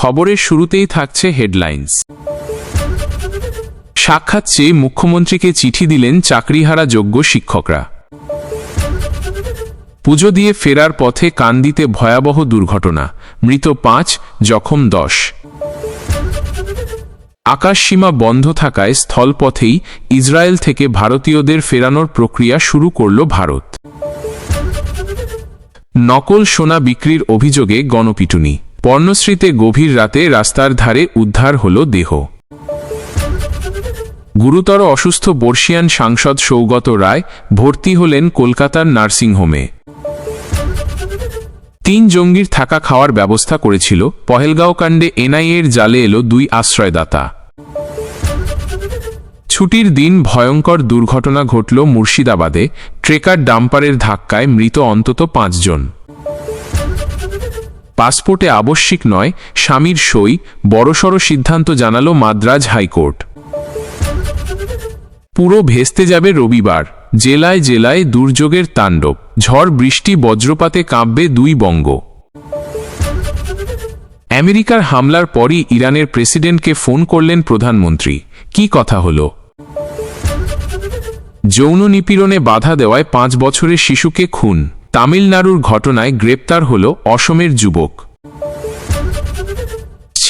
খবরের শুরুতেই থাকছে হেডলাইন্স। সাক্ষাৎ চেয়ে মুখ্যমন্ত্রীকে চিঠি দিলেন চাকরিহারা যোগ্য শিক্ষকরা। পুজো দিয়ে ফেরার পথে কান্দিতে ভয়াবহ দুর্ঘটনা। মৃত পাঁচ, জখম দশ। আকাশসীমা বন্ধ থাকায় স্থলপথেই ইসরায়েল থেকে ভারতীয়দের ফেরানোর প্রক্রিয়া শুরু করল ভারত। নকল সোনা বিক্রির অভিযোগে গণপিটুনি। পর্ণশ্রীতে গভীর রাতে রাস্তার ধারে উদ্ধার হল দেহ। গুরুতর অসুস্থ বর্ষিয়ান সাংসদ সৌগত রায় ভর্তি হলেন কলকাতার নার্সিংহোমে। তিন জঙ্গির থাকা খাওয়ার ব্যবস্থা করেছিল পহেলগাঁও কাণ্ডে এনআইএর জালে এলো দুই আশ্রয়দাতা। ছুটির দিন ভয়ঙ্কর দুর্ঘটনা ঘটল মুর্শিদাবাদে, ট্রেকার ডাম্পারের ধাক্কায় মৃত অন্তত পাঁচজন। পাসপোর্টে আবশ্যিক নয়, স্বামীর সই, বড়সড় সিদ্ধান্ত জানালো মাদ্রাজ হাইকোর্ট। পুরো ভেস্তে যাবে রবিবার, জেলায় জেলায় দুর্যোগের তাণ্ডব, ঝড় বৃষ্টি বজ্রপাতে কাঁপবে দুই বঙ্গ। আমেরিকার হামলার পরই ইরানের প্রেসিডেন্টকে ফোন করলেন প্রধানমন্ত্রী। কি কথা হল? যৌন নিপীড়নে বাধা দেওয়ায় পাঁচ বছরের শিশুকে খুন। তামিলনাড়ুর ঘটনায় গ্রেপ্তার হল অসমের যুবক।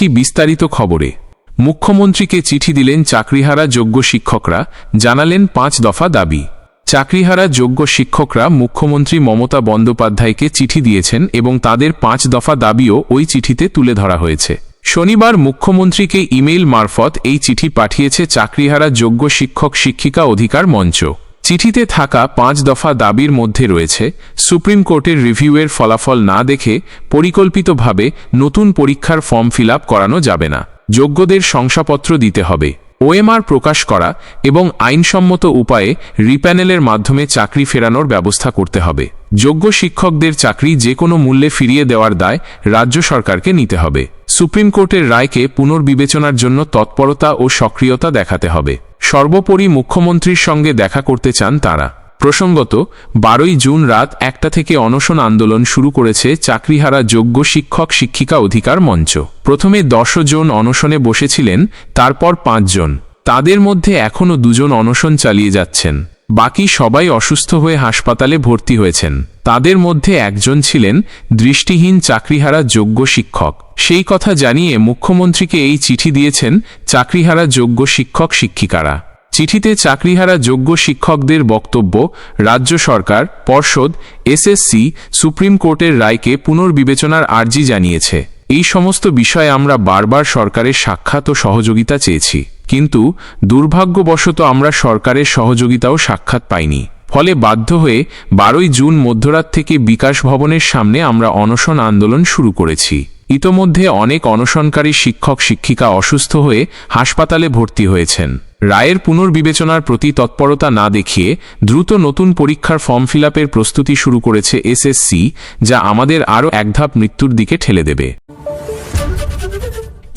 বিস্তারিত খবরে। মুখ্যমন্ত্রীকে চিঠি দিলেন চাকরিহারা যোগ্য শিক্ষকরা, জানালেন পাঁচ দফা দাবি। চাকরিহারা যোগ্য শিক্ষকরা মুখ্যমন্ত্রী মমতা বন্দ্যোপাধ্যায়কে চিঠি দিয়েছেন এবং তাদের পাঁচ দফা দাবিও ওই চিঠিতে তুলে ধরা হয়েছে। শনিবার মুখ্যমন্ত্রীকে ইমেইল মারফত এই চিঠি পাঠিয়েছে চাকরিহারা যোগ্য শিক্ষক শিক্ষিকা অধিকার মঞ্চ। চিঠিতে থাকা পাঁচ দফা দাবির মধ্যে রয়েছে, সুপ্রিম কোর্টের রিভিউয়ের ফলাফল না দেখে পরিকল্পিতভাবে নতুন পরীক্ষার ফর্ম ফিল করানো যাবে না। যোগ্যদের শংসাপত্র দিতে হবে। ওএমআর প্রকাশ করা এবং আইনসম্মত উপায়ে রিপ্যানেলের মাধ্যমে চাকরি ফেরানোর ব্যবস্থা করতে হবে। যোগ্য শিক্ষকদের চাকরি যে কোনো মূল্যে ফিরিয়ে দেওয়ার দায় রাজ্য সরকারকে নিতে হবে। সুপ্রিম কোর্টের রায়কে পুনর্বিবেচনার জন্য তৎপরতা ও সক্রিয়তা দেখাতে হবে। সর্বোপরি মুখ্যমন্ত্রীর সঙ্গে দেখা করতে চান তারা। প্রসঙ্গত, বারোই জুন রাত একটা থেকে অনশন আন্দোলন শুরু করেছে চাকরিহারা যোগ্য শিক্ষক শিক্ষিকা অধিকার মঞ্চ। প্রথমে দশ জন অনশনে বসেছিলেন, তারপর পাঁচজন। তাদের মধ্যে এখনও দুজন অনশন চালিয়ে যাচ্ছেন। বাকি সবাই অসুস্থ হয়ে হাসপাতালে ভর্তি হয়েছেন। তাদের মধ্যে একজন ছিলেন দৃষ্টিহীন চাকরিহারা যোগ্য শিক্ষক। সেই কথা জানিয়ে মুখ্যমন্ত্রীকে এই চিঠি দিয়েছেন চাকরিহারা যোগ্য শিক্ষক শিক্ষিকারা। চিঠিতে চাকরিহারা যোগ্য শিক্ষকদের বক্তব্য রাজ্য সরকার, পর্ষদ এসএসসি সুপ্রিম কোর্টের রায়কে পুনর্বিবেচনার আর্জি জানিয়েছে। এই সমস্ত বিষয়ে আমরা বারবার সরকারের সাক্ষাৎ ও সহযোগিতা চেয়েছি। কিন্তু দুর্ভাগ্যবশত আমরা সরকারের সহযোগিতাও সাক্ষাৎ পাইনি। ফলে বাধ্য হয়ে বারোই জুন মধ্যরাত থেকে বিকাশ ভবনের সামনে আমরা অনশন আন্দোলন শুরু করেছি। ইতোমধ্যে অনেক অনশনকারী শিক্ষক, শিক্ষিকা অসুস্থ হয়ে হাসপাতালে ভর্তি হয়েছেন। রায়ের পুনর্বিবেচনার প্রতি তৎপরতা না দেখিয়ে দ্রুত নতুন পরীক্ষার ফর্ম ফিল প্রস্তুতি শুরু করেছে এসএসসি, যা আমাদের আরও একধাপ মৃত্যুর দিকে ঠেলে দেবে।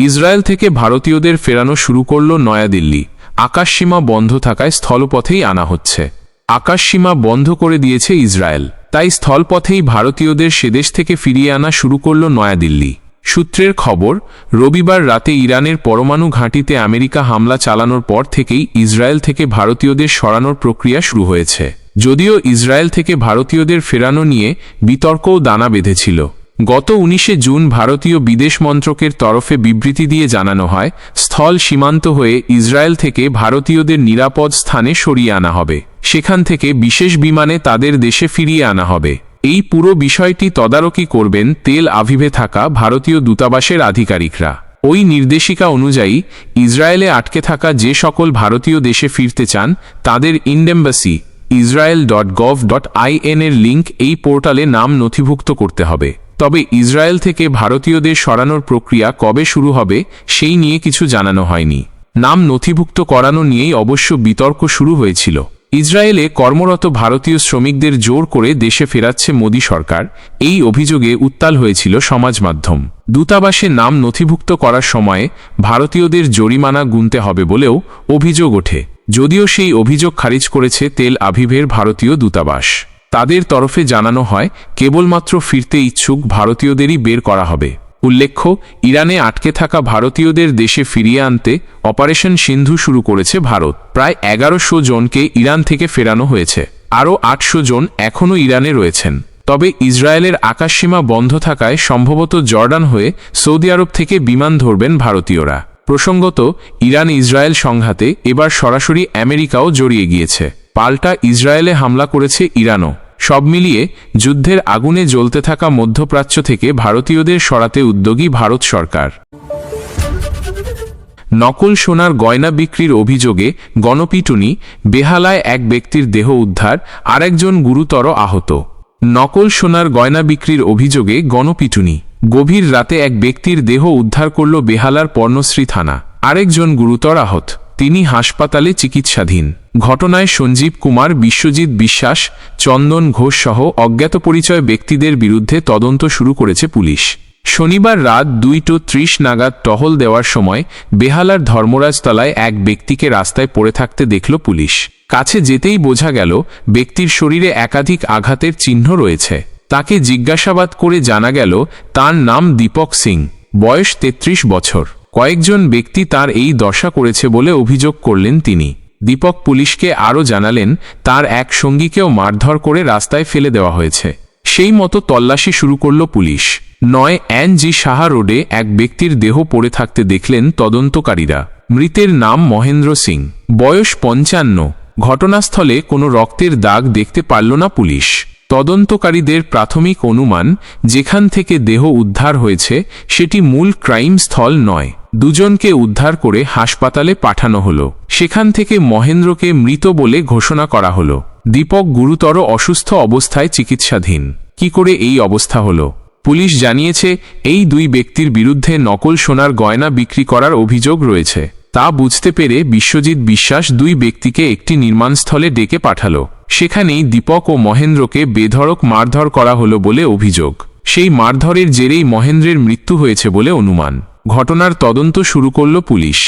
ইসরায়েল থেকে ভারতীয়দের ফেরানো শুরু করল নয়াদিল্লি। আকাশসীমা বন্ধ থাকায় স্থলপথেই আনা হচ্ছে। আকাশসীমা বন্ধ করে দিয়েছে ইসরায়েল। তাই স্থলপথেই ভারতীয়দের সেদেশ থেকে ফিরিয়ে আনা শুরু করল নয়াদিল্লি। সূত্রের খবর, রবিবার রাতে ইরানের পরমাণু ঘাঁটিতে আমেরিকা হামলা চালানোর পর থেকেই ইসরায়েল থেকে ভারতীয়দের সরানোর প্রক্রিয়া শুরু হয়েছে। যদিও ইসরায়েল থেকে ভারতীয়দের ফেরানো নিয়ে বিতর্কও দানা বেঁধেছিল। গত উনিশে জুন ভারতীয় বিদেশ মন্ত্রকের তরফে বিবৃতি দিয়ে জানানো হয়, স্থল সীমান্ত হয়ে ইসরায়েল থেকে ভারতীয়দের নিরাপদ স্থানে সরিয়ে আনা হবে। সেখান থেকে বিশেষ বিমানে তাদের দেশে ফিরিয়ে আনা হবে। এই পুরো বিষয়টি তদারকি করবেন তেল আভিভে থাকা ভারতীয় দূতাবাসের আধিকারিকরা। ওই নির্দেশিকা অনুযায়ী, ইসরায়েলে আটকে থাকা যে সকল ভারতীয় দেশে ফিরতে চান, তাদের indembassy Israel dot gov dot in এর লিঙ্ক এই পোর্টালে নাম নথিভুক্ত করতে হবে। তবে ইসরায়েল থেকে ভারতীয়দের সরানোর প্রক্রিয়া কবে শুরু হবে, সেই নিয়ে কিছু জানানো হয়নি। নাম নথিভুক্ত করানো নিয়েই অবশ্য বিতর্ক শুরু হয়েছিল। ইসরায়েলে কর্মরত ভারতীয় শ্রমিকদের জোর করে দেশে ফেরাচ্ছে মোদী সরকার। এই অভিযোগে উত্তাল হয়েছিল সমাজ মাধ্যম। দূতাবাসে নাম নথিভুক্ত করার সময়ে ভারতীয়দের জরিমানা গুনতে হবে বলেও অভিযোগ ওঠে। যদিও সেই অভিযোগ খারিজ করেছে তেল আভিভের ভারতীয় দূতাবাস। তাদের তরফে জানানো হয়, কেবলমাত্র ফিরতে ইচ্ছুক ভারতীয়দেরই বের করা হবে। উল্লেখ্য, ইরানে আটকে থাকা ভারতীয়দের দেশে ফিরিয়ে আনতে অপারেশন সিন্ধু শুরু করেছে ভারত। প্রায় এগারোশো জনকে ইরান থেকে ফেরানো হয়েছে। আরও আটশো জন এখনও ইরানে রয়েছেন। তবে ইসরায়েলের আকাশসীমা বন্ধ থাকায় সম্ভবত জর্ডান হয়ে সৌদি আরব থেকে বিমান ধরবেন ভারতীয়রা। প্রসঙ্গত ইরান ইসরায়েল সংঘাতে এবার সরাসরি আমেরিকাও জড়িয়ে গিয়েছে। পাল্টা ইসরায়েলে হামলা করেছে ইরানও। সব মিলিয়ে যুদ্ধের আগুনে জ্বলতে থাকা মধ্যপ্রাচ্য থেকে ভারতীয়দের সরাতে উদ্যোগী ভারত সরকার। নকল সোনার গয়না বিক্রির অভিযোগে গণপিটুনি, বেহালায় এক ব্যক্তির দেহ উদ্ধার, আরেকজন গুরুতর আহত। নকল সোনার গয়না বিক্রির অভিযোগে গণপিটুনি, গভীর রাতে এক ব্যক্তির দেহ উদ্ধার করল বেহালার পর্ণশ্রী থানা। আরেকজন গুরুতর আহত, তিনি হাসপাতালে চিকিৎসাধীন। ঘটনায় সঞ্জীব কুমার, বিশ্বজিৎ বিশ্বাস, চন্দন ঘোষ সহ অজ্ঞাত পরিচয় ব্যক্তিদের বিরুদ্ধে তদন্ত শুরু করেছে পুলিশ। শনিবার রাত দুইটো ত্রিশ নাগাদ টহল দেওয়ার সময় বেহালার ধর্মরাজতলায় এক ব্যক্তিকে রাস্তায় পড়ে থাকতে দেখল পুলিশ। কাছে যেতেই বোঝা গেল, ব্যক্তির শরীরে একাধিক আঘাতের চিহ্ন রয়েছে। তাকে জিজ্ঞাসাবাদ করে জানা গেল, তার নাম দীপক সিং, বয়স ৩৩ বছর। কয়েকজন ব্যক্তি তার এই দশা করেছে বলে অভিযোগ করলেন তিনি। দীপক পুলিশকে আরও জানালেন, তার এক সঙ্গীকেও মারধর করে রাস্তায় ফেলে দেওয়া হয়েছে। সেই মতো তল্লাশি শুরু করল পুলিশ। নয় এন জি সাহা রোডে এক ব্যক্তির দেহ পড়ে থাকতে দেখলেন তদন্তকারীরা। মৃতের নাম মহেন্দ্র সিং। বয়স পঞ্চান্ন। ঘটনাস্থলে কোনো রক্তের দাগ দেখতে পারল না পুলিশ। তদন্তকারীদের প্রাথমিক অনুমান, যেখান থেকে দেহ উদ্ধার হয়েছে, সেটি মূল ক্রাইম স্থল নয়। দুজনকে উদ্ধার করে হাসপাতালে পাঠানো হলো। সেখান থেকে মহেন্দ্রকে মৃত বলে ঘোষণা করা হলো। দীপক গুরুতর অসুস্থ অবস্থায় চিকিৎসাধীন। কি করে এই অবস্থা হলো? পুলিশ জানিয়েছে, এই দুই ব্যক্তির বিরুদ্ধে নকল সোনার গয়না বিক্রি করার অভিযোগ রয়েছে। তা বুঝতে পেরে বিশ্বজিৎ বিশ্বাস দুই ব্যক্তিকে একটি নির্মাণস্থলে ডেকে পাঠালো। সেখানেই দীপক ও মহেন্দ্রকে বেধড়ক মারধর করা হলো বলে অভিযোগ। সেই মারধরের জেরেই মহেন্দ্রের মৃত্যু হয়েছে বলে অনুমান। ঘটনার তদন্ত শুরু করল পুলিশ।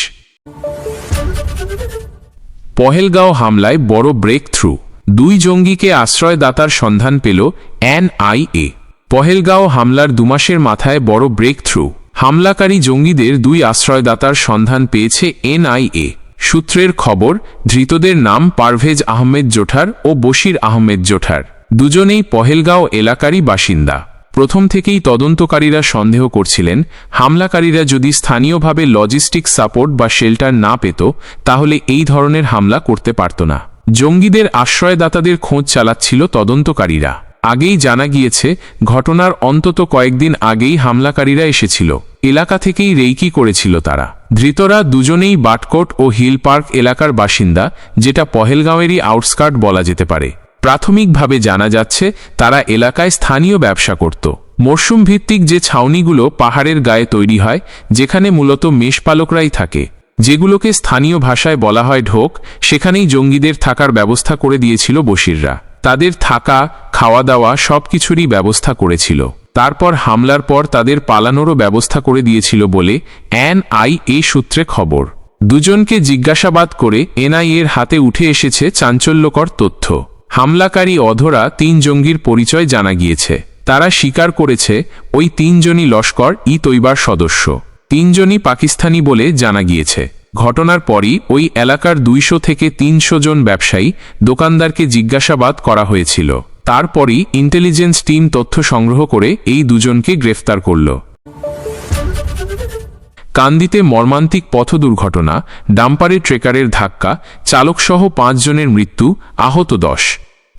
পহেলগাঁও হামলায় বড় ব্রেক থ্রু দুই জঙ্গিকে আশ্রয়দাতার সন্ধান পেল এনআইএ পহেলগাঁও হামলার দুমাসের মাথায় বড় ব্রেক থ্রু হামলাকারী জঙ্গিদের দুই আশ্রয়দাতার সন্ধান পেয়েছে এনআইএ সূত্রের খবর, ধৃতদের নাম পারভেজ আহমেদ জোঠার ও বশির আহমেদ জোঠার। দুজনেই পহেলগাঁও এলাকারই বাসিন্দা। প্রথম থেকেই তদন্তকারীরা সন্দেহ করছিলেন, হামলাকারীরা যদি স্থানীয়ভাবে লজিস্টিক সাপোর্ট বা শেল্টার না পেত, তাহলে এই ধরনের হামলা করতে পারত না। জঙ্গিদের আশ্রয়দাতাদের খোঁজ চালাচ্ছিল তদন্তকারীরা। আগেই জানা গিয়েছে, ঘটনার অন্তত কয়েকদিন আগেই হামলাকারীরা এসেছিল। এলাকা থেকেই রেইকি করেছিল তারা। ধৃতরা দুজনেই বাটকোট ও হিল পার্ক এলাকার বাসিন্দা, যেটা পহেলগাঁওয়েরই আউটস্কার্ট বলা যেতে পারে। প্রাথমিকভাবে জানা যাচ্ছে, তারা এলাকায় স্থানীয় ব্যবসা করত। মরশুম ভিত্তিক যে ছাউনিগুলো পাহাড়ের গায়ে তৈরি হয়, যেখানে মূলত মেষপালকরাই থাকে, যেগুলোকে স্থানীয় ভাষায় বলা হয় ঢোক, সেখানেই জঙ্গিদের থাকার ব্যবস্থা করে দিয়েছিল বশিররা। তাদের থাকা খাওয়া দাওয়া সব কিছুরই ব্যবস্থা করেছিল। তারপর হামলার পর তাদের পালানোরও ব্যবস্থা করে দিয়েছিল বলে এনআইএ সূত্রে খবর। দুজনকে জিজ্ঞাসাবাদ করে এনআইএর হাতে উঠে এসেছে চাঞ্চল্যকর তথ্য। হামলাকারী অধরা তিন জঙ্গির পরিচয় জানা গিয়েছে। তারা স্বীকার করেছে, ওই তিনজনই লস্কর ই তৈবার সদস্য। তিনজনই পাকিস্তানি বলে জানা গিয়েছে। ঘটনার পরই ওই এলাকার দুইশো থেকে তিনশো জন ব্যবসায়ী দোকানদারকে জিজ্ঞাসাবাদ করা হয়েছিল। তারপরই ইন্টেলিজেন্স টিম তথ্য সংগ্রহ করে এই দুজনকে গ্রেফতার করল। কান্দিতে মর্মান্তিক পথ দুর্ঘটনা ডাম্পারে ট্রেকারের ধাক্কা, চালকসহ পাঁচজনের মৃত্যু, আহত দশ।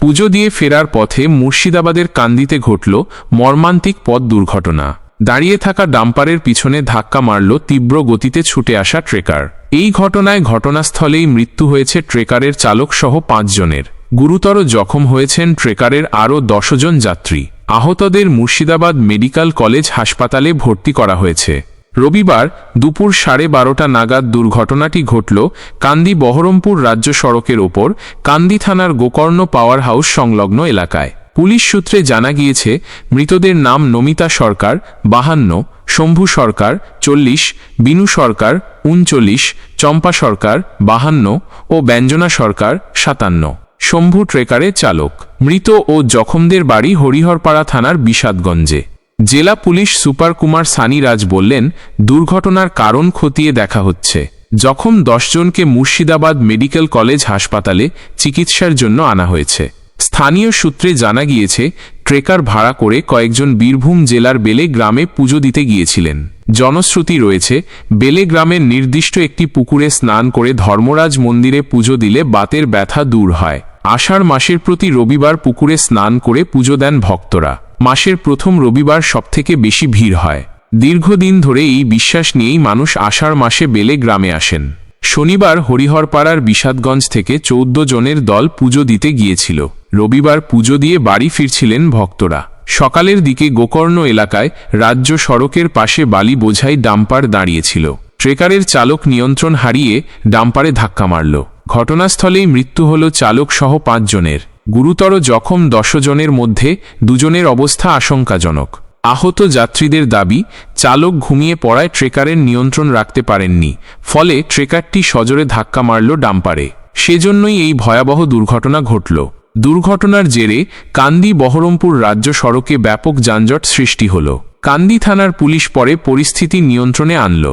পুজো দিয়ে ফেরার পথে মুর্শিদাবাদের কান্দিতে ঘটল মর্মান্তিক পথ দুর্ঘটনা। দাঁড়িয়ে থাকা ডাম্পারের পিছনে ধাক্কা মারল তীব্র গতিতে ছুটে আসা ট্রেকার। এই ঘটনায় ঘটনাস্থলেই মৃত্যু হয়েছে ট্রেকারের চালক সহ পাঁচজনের। গুরুতর জখম হয়েছেন ট্রেকারের আরও দশজন যাত্রী। আহতদের মুর্শিদাবাদ মেডিকেল কলেজ হাসপাতালে ভর্তি করা হয়েছে। রবিবার দুপুর সাড়ে বারোটা নাগাদ দুর্ঘটনাটি ঘটল কান্দি বহরমপুর রাজ্য সড়কের ওপর কান্দি থানার গোকর্ণ পাওয়ার হাউস সংলগ্ন এলাকায়। পুলিশ সূত্রে জানা গিয়েছে, মৃতদের নাম নমিতা সরকার, বাহান্ন, শম্ভু সরকার, চল্লিশ, বিনু সরকার, উনচল্লিশ, চম্পা সরকার, বাহান্ন ও ব্যঞ্জনা সরকার, সাতান্ন। শম্ভু ট্রেকারে চালক। মৃত ও জখমদের বাড়ি হরিহরপাড়া থানার বিষাদগঞ্জে। জেলা পুলিশ সুপার কুমার সানি রাজ বললেন, দুর্ঘটনার কারণ খতিয়ে দেখা হচ্ছে। জখম দশজনকে মুর্শিদাবাদ মেডিকেল কলেজ হাসপাতালে চিকিৎসার জন্য আনা হয়েছে। স্থানীয় সূত্রে জানা গিয়েছে, ট্রেকার ভাড়া করে কয়েকজন বীরভূম জেলার বেলে গ্রামে পুজো দিতে গিয়েছিলেন। জনশ্রুতি রয়েছে বেলে গ্রামের নির্দিষ্ট একটি পুকুরে স্নান করে ধর্মরাজ মন্দিরে পুজো দিলে বাতের ব্যথা দূর হয়। আষাঢ় মাসের প্রতি রবিবার পুকুরে স্নান করে পুজো দেন ভক্তরা। মাসের প্রথম রবিবার সবথেকে বেশি ভিড় হয়। দীর্ঘদিন ধরে এই বিশ্বাস নিয়েই মানুষ আষাঢ় মাসে বেলে গ্রামে আসেন। শনিবার হরিহরপাড়ার বিষাদগঞ্জ থেকে চৌদ্দ জনের দল পুজো দিতে গিয়েছিল। রবিবার পুজো দিয়ে বাড়ি ফিরছিলেন ভক্তরা। সকালের দিকে গোকর্ণ এলাকায় রাজ্য সড়কের পাশে বালি বোঝাই ডাম্পার দাঁড়িয়েছিল। ট্রেকারের চালক নিয়ন্ত্রণ হারিয়ে ডাম্পারে ধাক্কা মারল। ঘটনাস্থলেই মৃত্যু হল চালক সহ পাঁচজনের। গুরুতর জখম দশজনের মধ্যে দুজনের অবস্থা আশঙ্কাজনক। আহত যাত্রীদের দাবি, চালক ঘুমিয়ে পড়ায় ট্রেকারের নিয়ন্ত্রণ রাখতে পারেননি, ফলে ট্রেকারটি সজোরে ধাক্কা মারল ডাম্পারে। সেজন্যই এই ভয়াবহ দুর্ঘটনা ঘটল। দুর্ঘটনার জেরে কান্দি বহরমপুর রাজ্য সড়কে ব্যাপক যানজট সৃষ্টি হল। কান্দি থানার পুলিশ পরে পরিস্থিতি নিয়ন্ত্রণে আনল।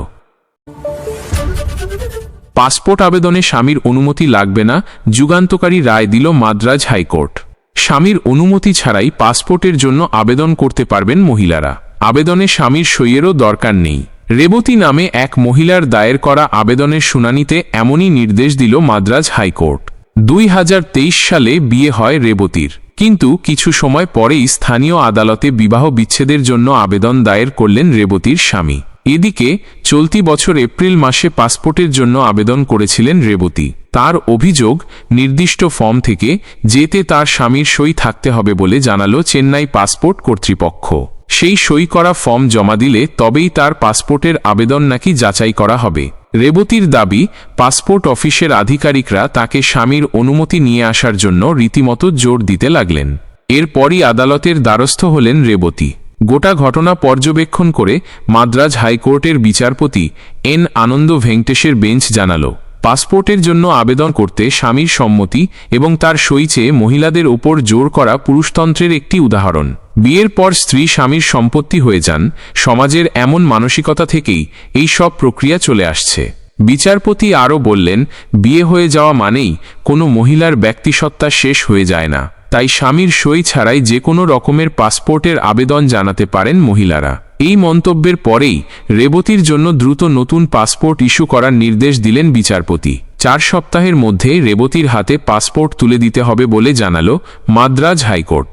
পাসপোর্ট আবেদনে স্বামীর অনুমতি লাগবে না, যুগান্তকারী রায় দিল মাদ্রাজ হাইকোর্ট। স্বামীর অনুমতি ছাড়াই পাসপোর্টের জন্য আবেদন করতে পারবেন মহিলারা। আবেদনে স্বামীর সইয়েরও দরকার নেই। রেবতী নামে এক মহিলার দায়ের করা আবেদনের শুনানিতে এমনই নির্দেশ দিল মাদ্রাজ হাইকোর্ট। দুই হাজার তেইশ সালে বিয়ে হয় রেবতীর। কিন্তু কিছু সময় পরেই স্থানীয় আদালতে বিবাহ বিচ্ছেদের জন্য আবেদন দায়ের করলেন রেবতীর স্বামী। এদিকে চলতি বছর এপ্রিল মাসে পাসপোর্টের জন্য আবেদন করেছিলেন রেবতী। তার অভিযোগ, নির্দিষ্ট ফর্ম থেকে যেতে তার স্বামীর সই থাকতে হবে বলে জানালো চেন্নাই পাসপোর্ট কর্তৃপক্ষ। সেই সই করা ফর্ম জমা দিলে তবেই তার পাসপোর্টের আবেদন নাকি যাচাই করা হবে। রেবতীর দাবি, পাসপোর্ট অফিসের আধিকারিকরা তাকে স্বামীর অনুমতি নিয়ে আসার জন্য রীতিমতো জোর দিতে লাগলেন। এরপরই আদালতের দ্বারস্থ হলেন রেবতী। গোটা ঘটনা পর্যবেক্ষণ করে মাদ্রাজ হাইকোর্টের বিচারপতি এন আনন্দ ভেঙ্কটেশের বেঞ্চ জানালো। পাসপোর্টের জন্য আবেদন করতে স্বামীর সম্মতি এবং তার সই চেয়ে মহিলাদের ওপর জোর করা পুরুষতন্ত্রের একটি উদাহরণ। বিয়ের পর স্ত্রী স্বামীর সম্পত্তি হয়ে যান, সমাজের এমন মানসিকতা থেকেই এই সব প্রক্রিয়া চলে আসছে। বিচারপতি আরও বললেন, বিয়ে হয়ে যাওয়া মানেই কোনো মহিলার ব্যক্তিসত্তা শেষ হয়ে যায় না। তাই স্বামীর সই ছাড়াই যে কোনো রকমের পাসপোর্টের আবেদন জানাতে পারেন মহিলারা। এই মন্তব্যের পরেই রেবতীর জন্য দ্রুত নতুন পাসপোর্ট ইস্যু করার নির্দেশ দিলেন বিচারপতি। চার সপ্তাহের মধ্যে রেবতীর হাতে পাসপোর্ট তুলে দিতে হবে বলে জানালো মাদ্রাজ হাইকোর্ট।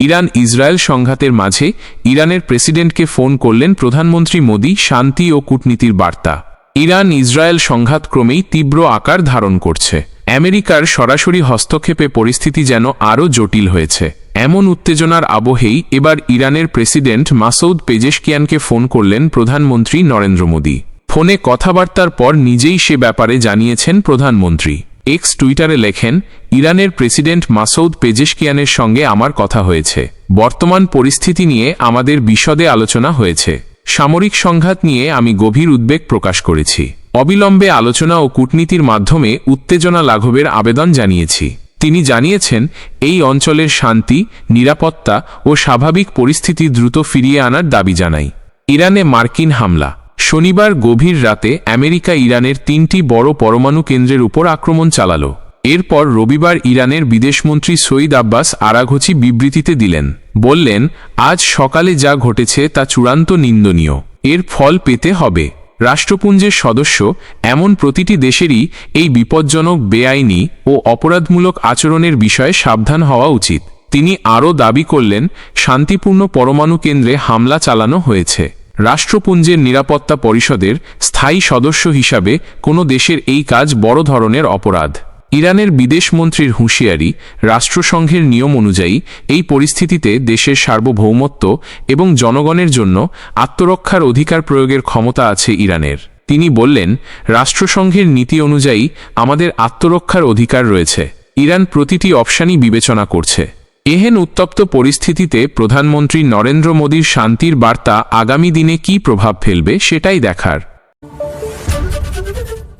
ইরান ইসরায়েল সংঘাতের মাঝে ইরানের প্রেসিডেন্টকে ফোন করলেন প্রধানমন্ত্রী মোদী শান্তি ও কূটনীতির বার্তা। ইরান ইসরায়েল সংঘাত ক্রমেই তীব্র আকার ধারণ করছে। আমেরিকার সরাসরি হস্তক্ষেপে পরিস্থিতি যেন আরও জটিল হয়েছে। এমন উত্তেজনার আবহেই এবার ইরানের প্রেসিডেন্ট মাসৌদ পেজেশকিয়ানকে ফোন করলেন প্রধানমন্ত্রী নরেন্দ্র মোদী। ফোনে কথাবার্তার পর নিজেই সে ব্যাপারে জানিয়েছেন প্রধানমন্ত্রী। এক্স টুইটারে লেখেন, ইরানের প্রেসিডেন্ট মাসৌদ পেজেশকিয়ানের সঙ্গে আমার কথা হয়েছে। বর্তমান পরিস্থিতি নিয়ে আমাদের বিশদে আলোচনা হয়েছে। সামরিক সংঘাত নিয়ে আমি গভীর উদ্বেগ প্রকাশ করেছি। অবিলম্বে আলোচনা ও কূটনীতির মাধ্যমে উত্তেজনা লাঘবের আবেদন জানিয়েছি। তিনি জানিয়েছেন, এই অঞ্চলের শান্তি, নিরাপত্তা ও স্বাভাবিক পরিস্থিতি দ্রুত ফিরিয়ে আনার দাবি জানাই। ইরানে মার্কিন হামলা। শনিবার গভীর রাতে আমেরিকা ইরানের তিনটি বড় পরমাণু কেন্দ্রের উপর আক্রমণ চালাল। এরপর রবিবার ইরানের বিদেশমন্ত্রী সঈদ আব্বাস আরাঘচি বিবৃতিতে দিলেন, বললেন, আজ সকালে যা ঘটেছে তা চূড়ান্ত নিন্দনীয়। এর ফল পেতে হবে। রাষ্ট্রপুঞ্জের সদস্য এমন প্রতিটি দেশেরই এই বিপজ্জনক, বেআইনি ও অপরাধমূলক আচরণের বিষয়ে সাবধান হওয়া উচিত। তিনি আরও দাবি করলেন, শান্তিপূর্ণ পরমাণু কেন্দ্রে হামলা চালানো হয়েছে। রাষ্ট্রপুঞ্জের নিরাপত্তা পরিষদের স্থায়ী সদস্য হিসাবে কোনো দেশের এই কাজ বড় ধরনের অপরাধ। ইরানের বিদেশমন্ত্রীর হুঁশিয়ারি রাষ্ট্রসংঘের নিয়ম অনুযায়ী এই পরিস্থিতিতে দেশের সার্বভৌমত্ব এবং জনগণের জন্য আত্মরক্ষার অধিকার প্রয়োগের ক্ষমতা আছে ইরানের। তিনি বললেন, রাষ্ট্রসংঘের নীতি অনুযায়ী আমাদের আত্মরক্ষার অধিকার রয়েছে। ইরান প্রতিটি অপশানই বিবেচনা করছে। এহেন উত্তপ্ত পরিস্থিতিতে প্রধানমন্ত্রী নরেন্দ্র মোদীর শান্তির বার্তা আগামী দিনে কি প্রভাব ফেলবে সেটাই দেখার।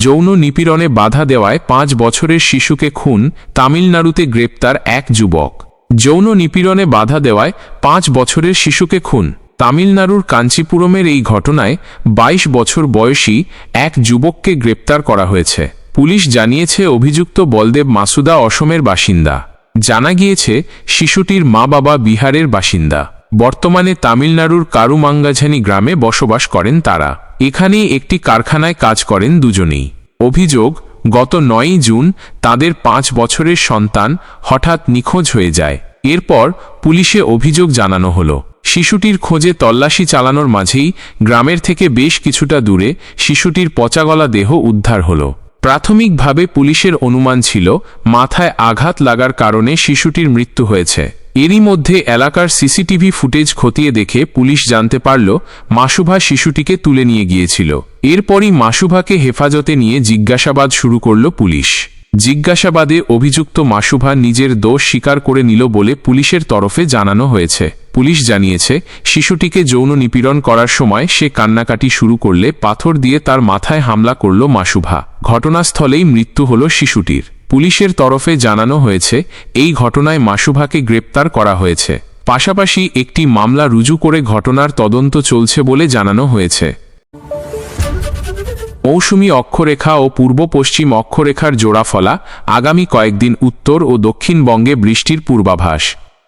যৌন নিপীড়নে বাধা দেওয়ায় পাঁচ বছরের শিশুকে খুন তামিলনাড়ুতে গ্রেপ্তার এক যুবক। যৌন নিপীড়নে বাধা দেওয়ায় পাঁচ বছরের শিশুকে খুন তামিলনাড়ুর কাঞ্চিপুরমের এই ঘটনায় ২২ বছর বয়সী এক যুবককে গ্রেপ্তার করা হয়েছে। পুলিশ জানিয়েছে অভিযুক্ত বলদেব মাসুদা অসমের বাসিন্দা। জানা গিয়েছে শিশুটির মা বাবা বিহারের বাসিন্দা। বর্তমানে তামিলনাড়ুর কারুমাঙ্গাঝানি গ্রামে বসবাস করেন তারা। এখানেই একটি কারখানায় কাজ করেন দুজনেই। অভিযোগ, গত নয়ই জুন তাদের পাঁচ বছরের সন্তান হঠাৎ নিখোঁজ হয়ে যায়। এরপর পুলিশে অভিযোগ জানানো হলো। শিশুটির খোঁজে তল্লাশি চালানোর মাঝেই গ্রামের থেকে বেশ কিছুটা দূরে শিশুটির পচাগলা দেহ উদ্ধার হলো। প্রাথমিকভাবে পুলিশের অনুমান ছিল, মাথায় আঘাত লাগার কারণে শিশুটির মৃত্যু হয়েছে। এরই মধ্যে এলাকার সিসিটিভি ফুটেজ খতিয়ে দেখে পুলিশ জানতে পারল, মাসুভা শিশুটিকে তুলে নিয়ে গিয়েছিল। এরপরই মাসুভাকে হেফাজতে নিয়ে জিজ্ঞাসাবাদ শুরু করল পুলিশ। জিজ্ঞাসাবাদে অভিযুক্ত মাসুভা নিজের দোষ স্বীকার করে নিল বলে পুলিশের তরফে জানানো হয়েছে। পুলিশ জানিয়েছে, শিশুটিকে যৌন নিপীড়ন করার সময় সে কান্নাকাটি শুরু করলে পাথর দিয়ে তার মাথায় হামলা করল মাসুভা। ঘটনাস্থলেই মৃত্যু হল শিশুটির। পুলিশের তরফে জানানো হয়েছে, এই ঘটনায় মাসুভাকে গ্রেপ্তার করা হয়েছে। পাশাপাশি একটি মামলা রুজু করে ঘটনার তদন্ত চলছে বলে জানানো হয়েছে। মৌসুমী অক্ষরেখা ও পূর্ব পশ্চিম অক্ষরেখার জোড়াফলা আগামী কয়েকদিন উত্তর ও দক্ষিণবঙ্গে বৃষ্টির পূর্বাভাস।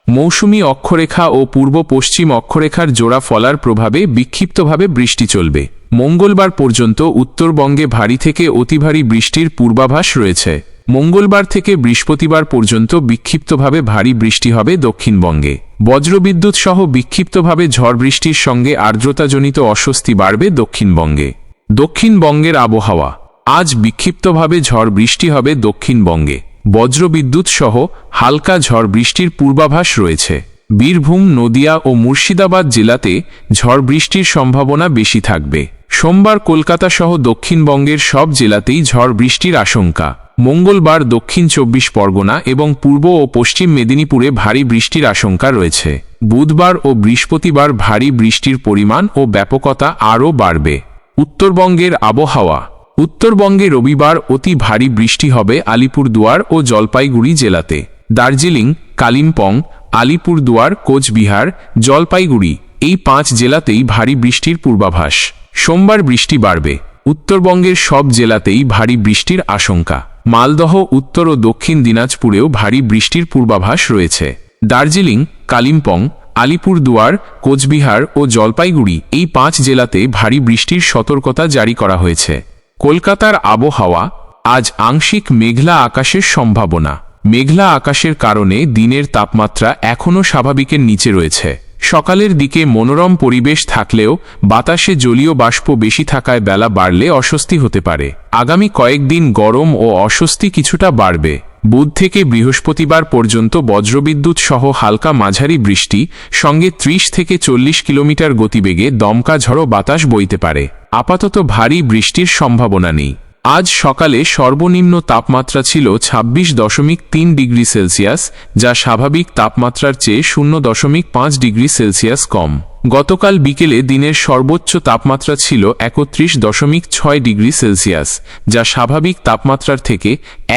মৌসুমী অক্ষরেখা ও পূর্ব পশ্চিম অক্ষরেখার জোড়া ফলার প্রভাবে বিক্ষিপ্তভাবে বৃষ্টি চলবে। মঙ্গলবার পর্যন্ত উত্তরবঙ্গে ভারী থেকে অতি ভারী বৃষ্টির পূর্বাভাস রয়েছে। মঙ্গলবার থেকে বৃহস্পতিবার পর্যন্ত বিক্ষিপ্তভাবে ভারী বৃষ্টি হবে দক্ষিণবঙ্গে। বজ্রবিদ্যুৎ সহ বিক্ষিপ্তভাবে ঝড় বৃষ্টির সঙ্গে আর্দ্রতাজনিত অস্বস্তি বাড়বে দক্ষিণবঙ্গে। দক্ষিণবঙ্গের আবহাওয়া। আজ বিক্ষিপ্তভাবে ঝড় বৃষ্টি হবে দক্ষিণবঙ্গে। বজ্রবিদ্যুৎ সহ হালকা ঝড় বৃষ্টির পূর্বাভাস রয়েছে। বীরভূম, নদিয়া ও মুর্শিদাবাদ জেলাতে ঝড় বৃষ্টির সম্ভাবনা বেশি থাকবে। সোমবার কলকাতা সহ দক্ষিণবঙ্গের সব জেলাতেই ঝড় বৃষ্টির আশঙ্কা। মঙ্গলবার দক্ষিণ চব্বিশ পরগনা এবং পূর্ব ও পশ্চিম মেদিনীপুরে ভারী বৃষ্টির আশঙ্কা রয়েছে। বুধবার ও বৃহস্পতিবার ভারী বৃষ্টির পরিমাণ ও ব্যাপকতা আরও বাড়বে। উত্তরবঙ্গের আবহাওয়া। উত্তরবঙ্গে রবিবার অতি ভারী বৃষ্টি হবে আলিপুরদুয়ার ও জলপাইগুড়ি জেলাতে। দার্জিলিং, কালিম্পং আলিপুরদুয়ার, কোচবিহার, জলপাইগুড়ি এই পাঁচ জেলাতেই ভারী বৃষ্টির পূর্বাভাস। সোমবার বৃষ্টি বাড়বে। উত্তরবঙ্গের সব জেলাতেই ভারী বৃষ্টির আশঙ্কা। মালদহ, উত্তর ও দক্ষিণ দিনাজপুরেও ভারী বৃষ্টির পূর্বাভাস রয়েছে। দার্জিলিং, কালিম্পং, আলিপুরদুয়ার, কোচবিহার ও জলপাইগুড়ি এই পাঁচ জেলাতে ভারী বৃষ্টির সতর্কতা জারি করা হয়েছে। কলকাতার আবহাওয়া আজ আংশিক মেঘলা আকাশের সম্ভাবনা। মেঘলা আকাশের কারণে দিনের তাপমাত্রা এখনও স্বাভাবিকের নিচে রয়েছে। সকালের দিকে মনোরম পরিবেশ থাকলেও বাতাসে জলীয় বাষ্প বেশি থাকায় বেলা বাড়লে অস্বস্তি হতে পারে। আগামী কয়েকদিন গরম ও অস্বস্তি কিছুটা বাড়বে। বুধ থেকে বৃহস্পতিবার পর্যন্ত বজ্রবিদ্যুৎ সহ হালকা মাঝারি বৃষ্টি, সঙ্গে ৩০ থেকে চল্লিশ কিলোমিটার গতিবেগে দমকা ঝড়ো বাতাস বইতে পারে। আপাতত ভারী বৃষ্টির সম্ভাবনা নেই। আজ সকালে সর্বনিম্ন তাপমাত্রা ছিল ২৬ দশমিক তিন ডিগ্রি সেলসিয়াস, যা স্বাভাবিক তাপমাত্রার চেয়ে শূন্য দশমিক পাঁচ ডিগ্রি সেলসিয়াস কম। গতকাল বিকেলে দিনের সর্বোচ্চ তাপমাত্রা ছিল একত্রিশ দশমিক ছয় ডিগ্রি সেলসিয়াস, যা স্বাভাবিক তাপমাত্রার থেকে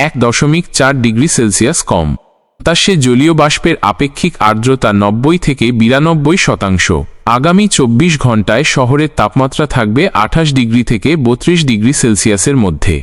এক দশমিক চার ডিগ্রি সেলসিয়াস কম। বাতাসে জলীয় বাষ্পের আপেক্ষিক আর্দ্রতা নব্বই থেকে বিরানব্বই শতাংশ। আগামী চব্বিশ ঘন্টায় শহরের তাপমাত্রা থাকবে আঠাশ ডিগ্রি থেকে বত্রিশ ডিগ্রি সেলসিয়াসের মধ্যে।